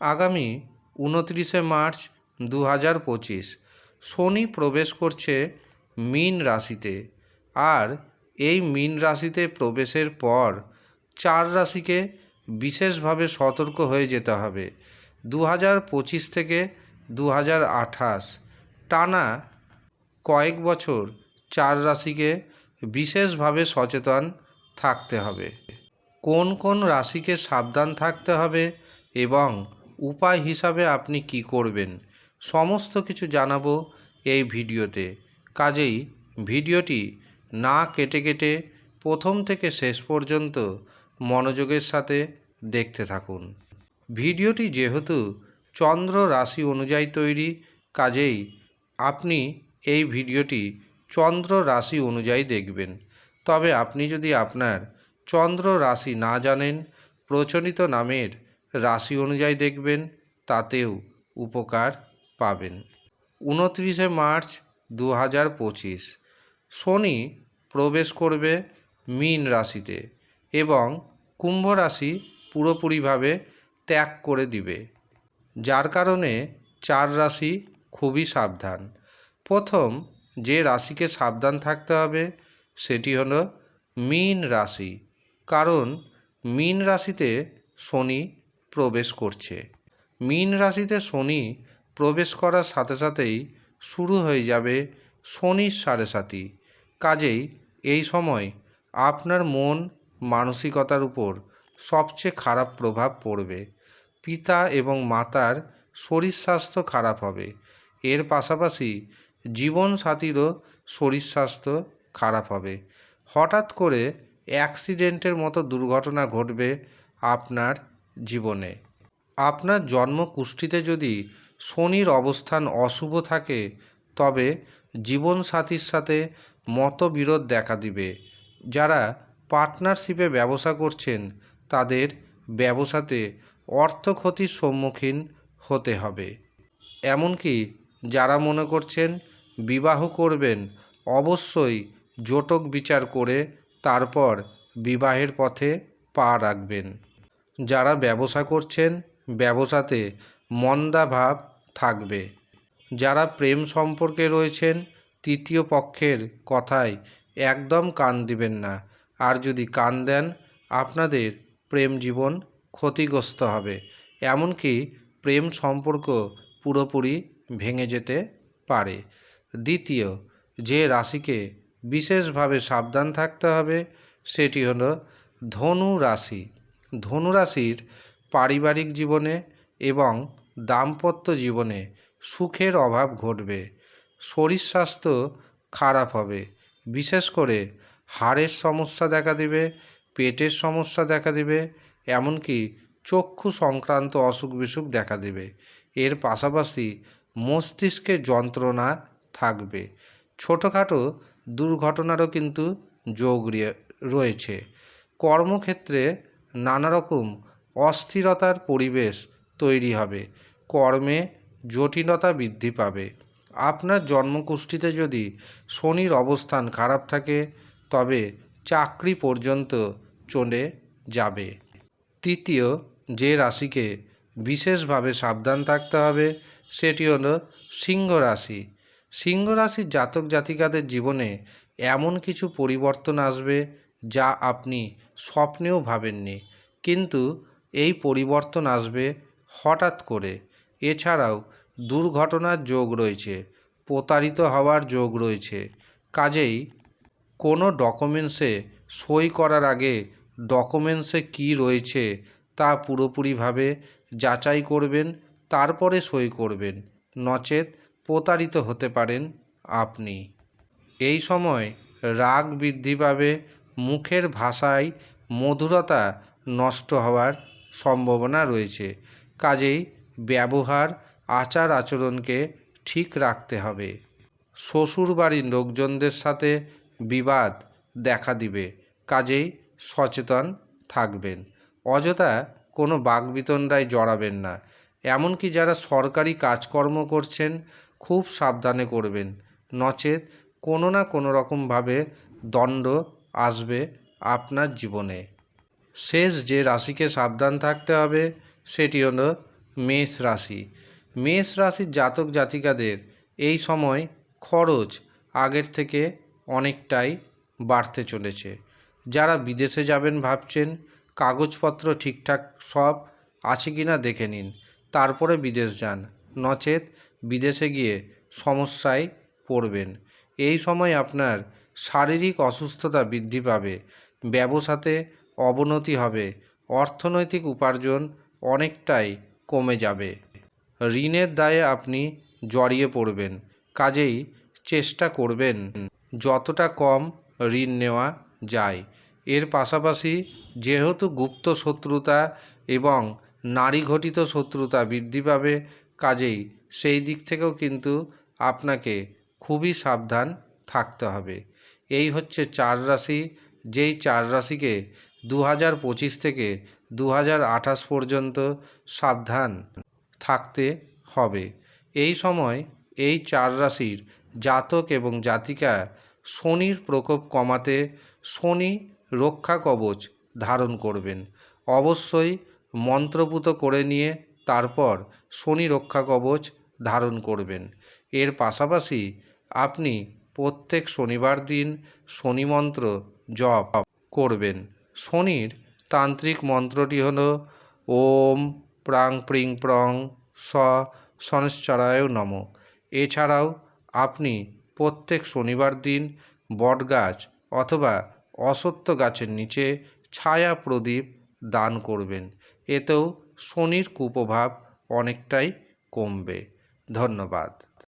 আগামী উনত্রিশে মার্চ দু হাজার পঁচিশ। শনি প্রবেশ করছে মীন রাশিতে আর এই মীন রাশিতে প্রবেশের পর চার রাশিকে বিশেষভাবে সতর্ক হয়ে যেতে হবে। দু হাজার পঁচিশ থেকে দু হাজার আঠাশ টানা কয়েক বছর চার রাশিকে বিশেষভাবে সচেতন থাকতে হবে। কোন কোন রাশিকে সাবধান থাকতে হবে এবং উপায় হিসাবে আপনি কি করবেন? সমস্ত কিছু জানাব এই ভিডিওতে। কাজেই ভিডিওটি না কেটে কেটে প্রথম থেকে শেষ পর্যন্ত মনোযোগের সাথে দেখতে থাকুন। ভিডিওটি যেহেতু চন্দ্র রাশি অনুযায়ী তৈরি, কাজেই আপনি এই ভিডিওটি চন্দ্র রাশি অনুযায়ী দেখবেন। তবে আপনি যদি আপনার চন্দ্র রাশি না জানেন, প্রচলিত নামের রাশি অনুযায়ী দেখবেন, তাতেও উপকার পাবেন। উনত্রিশে মার্চ দু হাজার পঁচিশ, শনি প্রবেশ করবে মীন রাশিতে এবং কুম্ভ রাশি পুরোপুরিভাবে ত্যাগ করে দিবে। যার কারণে চার রাশি খুবই সাবধান। প্রথম যে রাশিকে সাবধান থাকতে হবে, সেটি হলো মীন রাশি। কারণ মীন রাশিতে শনি প্রবেশ করছে। মীন রাশিতে শনি প্রবেশ করার সাথে সাথেই শুরু হয়ে যাবে শনির সাড়ে সাতি। কাজেই এই সময় আপনার মন মানসিকতার উপর সবচেয়ে খারাপ প্রভাব পড়বে। পিতা এবং মাতার শরীর স্বাস্থ্য খারাপ হবে। এর পাশাপাশি জীবনসাথীরও শরীর স্বাস্থ্য খারাপ হবে। হঠাৎ করে অ্যাক্সিডেন্টের মতো দুর্ঘটনা ঘটবে আপনার জীবনে। আপনার জন্মকুষ্ঠিতে যদি শনির অবস্থান অশুভ থাকে, তবে জীবনসাথীর সাথে মতবিরোধ দেখা দিবে। যারা পার্টনারশিপে ব্যবসা করছেন, তাদের ব্যবসাতে অর্থ ক্ষতির সম্মুখীন হতে হবে। এমনকি যারা মনে করছেন বিবাহ করবেন, অবশ্যই জোটক বিচার করে তারপর বিবাহের পথে পা রাখবেন। যারা ব্যবসা করছেন, ব্যবসাতে মন্দাভাব থাকবে। যারা প্রেম সম্পর্কে রয়েছেন, তৃতীয় পক্ষের কথায় একদম কান দিবেন না। আর যদি কান দেন, আপনাদের প্রেম জীবন ক্ষতিগ্রস্ত হবে। এমনকি প্রেম সম্পর্ক পুরোপুরি ভেঙে যেতে পারে। দ্বিতীয়, যে রাশিকে বিশেষভাবে সাবধান থাকতে হবে, সেটি হলো ধনু রাশি। ধনু রাশির পারিবারিক জীবনে এবং দাম্পত্য জীবনে সুখের অভাব ঘটবে। শরীর স্বাস্থ্য খারাপ হবে। বিশেষ করে হাড়ের সমস্যা দেখা দেবে, পেটের সমস্যা দেখা দেবে, এমনকি চক্ষু সংক্রান্ত অসুখ বিসুখ দেখা দেবে। এর পাশাপাশি মস্তিষ্কে যন্ত্রণা থাকবে। ছোটোখাটো দুর্ঘটনারও কিন্তু যোগ রয়েছে। কর্মক্ষেত্রে নানা রকম অস্থিরতার পরিবেশ তৈরি হবে। কর্মে জটিলতা বৃদ্ধি পাবে। আপনার জন্মকুষ্ঠিতে যদি শনির অবস্থান খারাপ থাকে, তবে চাকরি পর্যন্ত চলে যাবে। তৃতীয় যে রাশিকে বিশেষভাবে সাবধান থাকতে হবে, সেটি হলো সিংহ রাশি। সিংহ রাশির জাতক জাতিকাদের জীবনে এমন কিছু পরিবর্তন আসবে যা আপনি স্বপ্নেও ভাবেননি। কিন্তু এই পরিবর্তন আসবে হঠাৎ করে। এছাড়াও দুর্ঘটনার যোগ রয়েছে, প্রতারিত হওয়ার যোগ রয়েছে। কাজেই কোনো ডকুমেন্টসে সই করার আগে ডকুমেন্টসে কী রয়েছে তা পুরোপুরিভাবে যাচাই করবেন, তারপরে সই করবেন। নচেত প্রতারিত হতে পারেন আপনি। এই সময় রাগ বৃদ্ধি পাবে মুখের ভাষায় মধুরতা নষ্ট হওয়ার সম্ভাবনা রয়েছে। কাজেই ব্যবহার, আচার আচরণকে ঠিক রাখতে হবে। শ্বশুরবাড়ির লোকজনদের সাথে বিবাদ দেখা দিবে, কাজেই সচেতন থাকবেন। অযথা কোনো বাগবিতণ্ডায় জড়াবেন না। এমনকি যারা সরকারি কাজকর্ম করছেন, খুব সাবধানে করবেন। নচেত কোনো না কোনো রকমভাবে দণ্ড আসবে আপনার জীবনে। শেষ যে রাশিকে সাবধান থাকতে হবে, সেটি হলো মেষ রাশি। মেষ রাশির জাতক জাতিকাদের এই সময় খরচ আগের থেকে অনেকটাই বাড়তে চলেছে। যারা বিদেশে যাবেন ভাবছেন, কাগজপত্র ঠিকঠাক সব আছে কি না দেখে নিন। তারপরে বিদেশ যান। নচেত বিদেশে গিয়ে সমস্যায় পড়বেন। এই সময় আপনার শারীরিক অসুস্থতা বৃদ্ধি পাবে, ব্যবসাতে অবনতি হবে, অর্থনৈতিক উপার্জন অনেকটাই কমে যাবে। ঋণের দায়ে আপনি জড়িয়ে পড়বেন, কাজেই চেষ্টা করবেন যতটা কম ঋণ নেওয়া যায়। এর পাশাপাশি যেহেতু গুপ্ত শত্রুতা এবং নারী ঘটিত শত্রুতা বৃদ্ধি পাবে, কাজেই সেই দিক থেকেও কিন্তু আপনাকে খুবই সাবধান থাকতে হবে। এই হচ্ছে চার রাশি। যেই চার রাশিকে দু হাজার পঁচিশ থেকে দু হাজার আঠাশ পর্যন্ত সাবধান থাকতে হবে। এই সময় এই চার রাশির জাতক এবং জাতিকা শনির প্রকোপ কমাতে শনি রক্ষা কবচ ধারণ করবেন। অবশ্যই মন্ত্রপুত করে নিয়ে তারপর শনি রক্ষা কবচ ধারণ করবেন। এর পাশাপাশি আপনি প্রত্যেক শনিবার দিন শনি মন্ত্র জপ করবেন। শনির তান্ত্রিক মন্ত্রটি হল ওম প্রাং প্রিং প্রং স শনশ্চরায় নম। এছাড়াও আপনি প্রত্যেক শনিবার দিন বটগাছ অথবা অসত্য গাছের নিচে ছায়া প্রদীপ দান করবেন। এতেও শনির কুপ্রভাব অনেকটাই কমবে। ধন্যবাদ।